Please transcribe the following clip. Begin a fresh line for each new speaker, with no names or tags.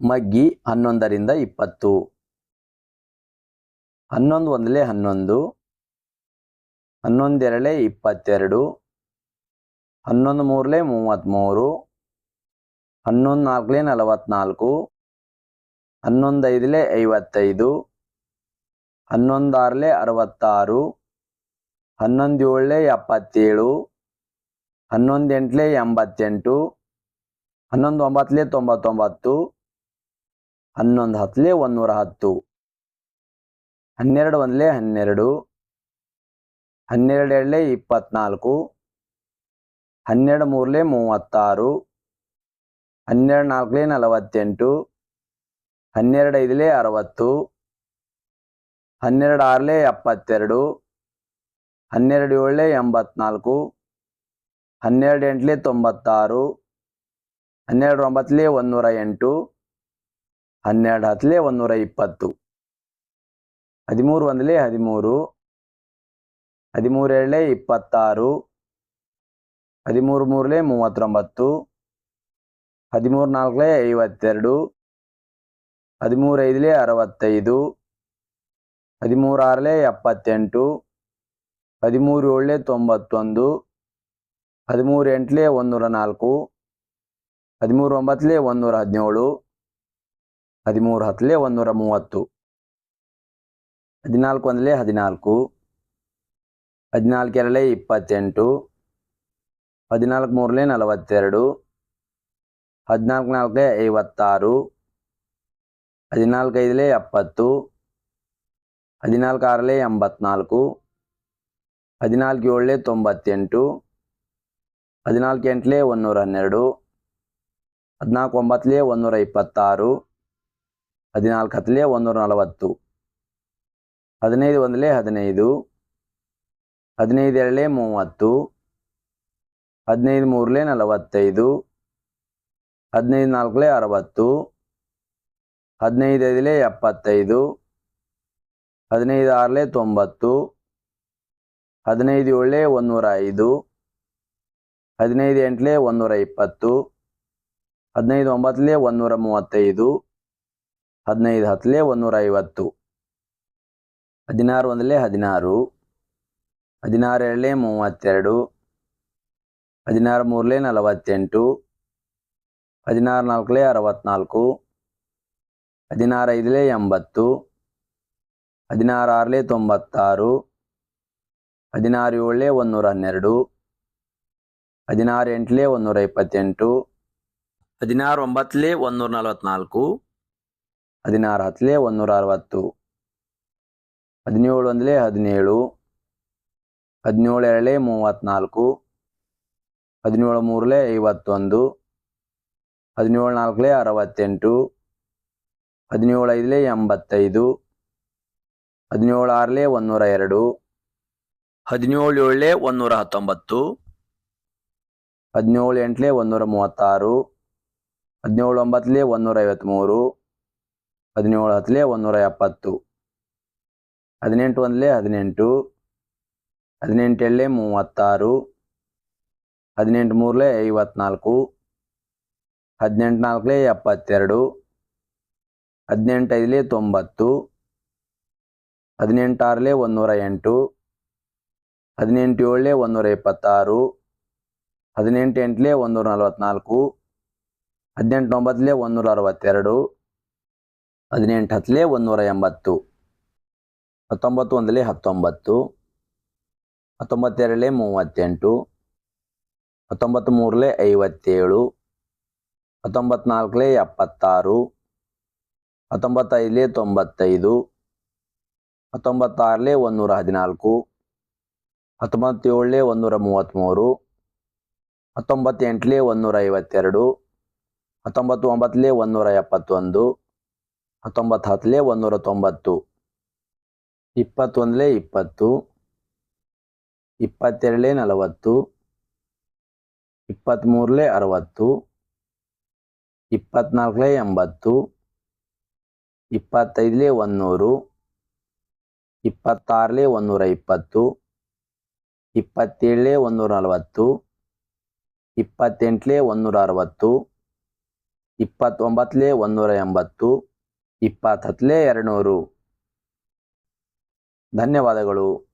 ಮಗ್ಗಿ ಹನ್ನೊಂದರಿಂದ ಇಪ್ಪತ್ತು. ಹನ್ನೊಂದು ಒಂದಲೇ ಹನ್ನೊಂದು. ಹನ್ನೊಂದೆರಡೇ ಇಪ್ಪತ್ತೆರಡು. ಹನ್ನೊಂದು ಮೂರಲೇ ಮೂವತ್ತ್ಮೂರು. ಹನ್ನೊಂದು ನಾಲ್ಕಲೇ ನಲವತ್ನಾಲ್ಕು ಹನ್ನೊಂದೈದಲೇ ಐವತ್ತೈದು. ಹನ್ನೊಂದಾರಲೇ ಅರವತ್ತಾರು. ಹನ್ನೊಂದೇಳಲೇ ಎಪ್ಪತ್ತೇಳು. ಹನ್ನೊಂದೆಂಟಲೇ ಎಂಬತ್ತೆಂಟು. ಹನ್ನೊಂದು ಒಂಬತ್ತಲೇ ತೊಂಬತ್ತೊಂಬತ್ತು. ಹನ್ನೊಂದು ಹತ್ತಲೇ ಒಂದೂರ ಹತ್ತು. ಹನ್ನೆರಡು ಒಂದಲೇ ಹನ್ನೆರಡು. ಹನ್ನೆರಡು ಎರಡಲೇ ಇಪ್ಪತ್ನಾಲ್ಕು. ಹನ್ನೆರಡು ಮೂರಲೇ ಮೂವತ್ತಾರು. ಹನ್ನೆರಡು ನಾಲ್ಕಲೇ ನಲವತ್ತೆಂಟು. ಹನ್ನೆರಡು ಐದಲೇ ಅರವತ್ತು. ಹನ್ನೆರಡು ಆರಲೇ ಎಪ್ಪತ್ತೆರಡು. ಹನ್ನೆರಡು ಏಳಲೇ ಎಂಬತ್ನಾಲ್ಕು. ಹನ್ನೆರಡು ಎಂಟಲೇ ತೊಂಬತ್ತಾರು. ಹನ್ನೆರಡು ಒಂಬತ್ತಲೇ ಒಂದೂರ ಎಂಟು. ಹನ್ನೆರಡು ಹತ್ತಲೇ ಒಂದೂರ ಇಪ್ಪತ್ತು. ಹದಿಮೂರು ಒಂದಲೇ ಹದಿಮೂರು. ಹದಿಮೂರೇಳೆ ಇಪ್ಪತ್ತಾರು. ಹದಿಮೂರು ಮೂರಲೇ ಮೂವತ್ತೊಂಬತ್ತು. ಹದಿಮೂರು ನಾಲ್ಕಲೇ ಐವತ್ತೆರಡು. ಹದಿಮೂರು ಐದಲೇ ಅರವತ್ತೈದು. ಹದಿಮೂರು ಆರಲೇ ಎಪ್ಪತ್ತೆಂಟು. ಹದಿಮೂರು ಏಳಲೇ ತೊಂಬತ್ತೊಂದು. ಹದಿಮೂರು ಎಂಟಲೇ ಒಂದೂರ ನಾಲ್ಕು. ಹದಿಮೂರು ಒಂಬತ್ತಲೇ ಒಂದೂರ ಹದಿನೇಳು. ಹದಿಮೂರು ಹತ್ತಲೇ ಒಂದೂರ ಮೂವತ್ತು. ಹದಿನಾಲ್ಕು ಒಂದಲೇ ಹದಿನಾಲ್ಕು. ಹದಿನಾಲ್ಕು ಇಪ್ಪತ್ತೆಂಟು. ಹದಿನಾಲ್ಕು ಮೂರಲೇ ನಲವತ್ತೆರಡು. ಹದಿನಾಲ್ಕು ನಾಲ್ಕಲೇ ಐವತ್ತಾರು. ಹದಿನಾಲ್ಕು ಐದಲೇ ಎಪ್ಪತ್ತು. ಹದಿನಾಲ್ಕು ಆರಲೇ ಎಂಬತ್ನಾಲ್ಕು. ಹದಿನಾಲ್ಕು ಏಳಲೇ ತೊಂಬತ್ತೆಂಟು. ಹದಿನಾಲ್ಕು ಎಂಟಲೇ ಒಂದೂರ ಹನ್ನೆರಡು. ಹದಿನಾಲ್ಕು ಒಂಬತ್ತಲೇ ಒಂದೂರ ಇಪ್ಪತ್ತಾರು. ಹದಿನಾಲ್ಕು ಹತ್ತಲೇ ಒಂದೂರ ನಲವತ್ತು. ಹದಿನೈದು ಒಂದಲೇ ಹದಿನೈದು. ಹದಿನೈದು ಎರಡಲೇ ಮೂವತ್ತು. ಹದಿನೈದು ಮೂರಲೇ ನಲವತ್ತೈದು. ಹದಿನೈದು ನಾಲ್ಕಲೇ ಅರವತ್ತು. ಹದಿನೈದು ಐದಲೇ ಎಪ್ಪತ್ತೈದು. ಹದಿನೈದು ಆರಲೇ ತೊಂಬತ್ತು. ಹದಿನೈದು ಏಳಲೇ ಒಂದೂರ ಐದು. ಹದಿನೈದು ಎಂಟಲೇ ಒಂದೂರ ಇಪ್ಪತ್ತು. ಹದಿನೈದು ಒಂಬತ್ತಲೇ ಒಂದೂರ ಮೂವತ್ತೈದು. ಹದಿನೈದು ಹತ್ತಲೇ ಒಂದೂರ ಐವತ್ತು ಹದಿನಾರು ಒಂದಲೇ ಹದಿನಾರು. ಹದಿನಾರು ಎರಡಲೇ ಮೂವತ್ತೆರಡು. ಹದಿನಾರು ಮೂರಲೇ ನಲವತ್ತೆಂಟು. ಹದಿನಾರು ನಾಲ್ಕಲೇ ಅರವತ್ನಾಲ್ಕು. ಹದಿನಾರು ಐದಲೇ ಎಂಬತ್ತು. ಹದಿನಾರು ಆರಲೇ ತೊಂಬತ್ತಾರು. ಹದಿನಾರು ಏಳಲೇ ಒಂದೂರ ಹನ್ನೆರಡು ಹದಿನಾರು ಎಂಟಲೇ ಒಂದೂರ ಇಪ್ಪತ್ತೆಂಟು ಹದಿನಾರು ಒಂಬತ್ತಲೇ ಒಂದೂರ ನಲವತ್ನಾಲ್ಕು ಹದಿನಾರು ಹತ್ತಲೇ ಒಂದೂರ ಅರವತ್ತು ಹದಿನೇಳು. ಒಂದಲೇ ಹದಿನೇಳು ಹದಿನೇಳು ಎರಡಲೇ ಮೂವತ್ತ್ನಾಲ್ಕು. ಹದಿನೇಳು ಮೂರಲೇ ಐವತ್ತೊಂದು. ಹದಿನೇಳು ನಾಲ್ಕಲೇ ಅರವತ್ತೆಂಟು. ಹದಿನೇಳು ಐದಲೇ ಎಂಬತ್ತೈದು. ಹದಿನೇಳು ಆರಲೇ ಒಂದೂರ ಎರಡು ಹದಿನೇಳು ಏಳಲೇ ಒಂದೂರ ಹತ್ತೊಂಬತ್ತು ಹದಿನೇಳು ಎಂಟಲೇ ಒಂದೂರ ಮೂವತ್ತಾರು ಹದಿನೇಳು ಒಂಬತ್ತಲೇ ಒಂದೂರ ಐವತ್ತ್ಮೂರು ಹದಿನೇಳು ಹತ್ತಲೇ ಒಂದೂರ ಎಪ್ಪತ್ತು ಹದಿನೆಂಟು ಒಂದಲೇ ಹದಿನೆಂಟು. ಹದಿನೆಂಟು ಎರಡಲೇ ಮೂವತ್ತಾರು. ಹದಿನೆಂಟು ಮೂರಲೇ ಐವತ್ನಾಲ್ಕು. ಹದಿನೆಂಟು ನಾಲ್ಕಲೇ ಎಪ್ಪತ್ತೆರಡು. ಹದಿನೆಂಟು ಐದಲೇ ತೊಂಬತ್ತು. ಹದಿನೆಂಟು ಆರಲೇ ಒಂದೂರ ಎಂಟು ಹದಿನೆಂಟು ಏಳಲೇ ಒಂದೂರ ಇಪ್ಪತ್ತಾರು ಹದಿನೆಂಟು ಎಂಟಲೇ ಒಂದೂರ ನಲವತ್ನಾಲ್ಕು ಹದಿನೆಂಟು ಒಂಬತ್ತಲೇ ಒಂದೂರ ಅರವತ್ತೆರಡು ಹದಿನೆಂಟು ಹತ್ತಲೇ ಒಂದೂರ ಎಂಬತ್ತು ಹತ್ತೊಂಬತ್ತು ಒಂದಲೇ ಹತ್ತೊಂಬತ್ತು ಹತ್ತೊಂಬತ್ತೆರಡಲೇ ಮೂವತ್ತೆಂಟು ಹತ್ತೊಂಬತ್ತು ಮೂರಲೇ ಐವತ್ತೇಳು ಹತ್ತೊಂಬತ್ನಾಲ್ಕಲೇ ಎಪ್ಪತ್ತಾರು ಹತ್ತೊಂಬತ್ತೈದಲೇ ತೊಂಬತ್ತೈದು ಹತ್ತೊಂಬತ್ತಾರಲೇ ಒಂದೂರ ಹದಿನಾಲ್ಕು ಹತ್ತೊಂಬತ್ತೇಳಲೇ ಒಂದೂರ ಮೂವತ್ತ್ಮೂರು ಹತ್ತೊಂಬತ್ತೆಂಟಲೇ ಒಂದೂರ ಐವತ್ತೆರಡು ಹತ್ತೊಂಬತ್ತು ಒಂಬತ್ತಲೇ ಒಂದೂರ ಎಪ್ಪತ್ತೊಂದು ಹತ್ತೊಂಬತ್ತು ಹತ್ತಲೇ ಒಂದೂರ ತೊಂಬತ್ತು ಇಪ್ಪತ್ತೊಂದಲೇ ಇಪ್ಪತ್ತು. ಇಪ್ಪತ್ತೆರಡಲೇ ನಲವತ್ತು. ಇಪ್ಪತ್ತ್ಮೂರಲೇ ಅರವತ್ತು. ಇಪ್ಪತ್ನಾಲ್ಕಲೇ ಎಂಬತ್ತು. ಇಪ್ಪತ್ತೈದಲೇ ಒಂದೂರು. ಇಪ್ಪತ್ತಾರಲೇ ಒಂದೂರ ಇಪ್ಪತ್ತು. ಇಪ್ಪತ್ತೇಳಲೇ ಒಂದೂರ ನಲವತ್ತು. ಇಪ್ಪತ್ತೆಂಟಲೇ ಒಂದೂರ ಅರವತ್ತು. ಇಪ್ಪತ್ತೊಂಬತ್ತಲೇ ಒಂದೂರ ಎಂಬತ್ತು. ಇಪ್ಪತ್ತತ್ತಲೇ ಎರಡುನೂರು. ಧನ್ಯವಾದಗಳು.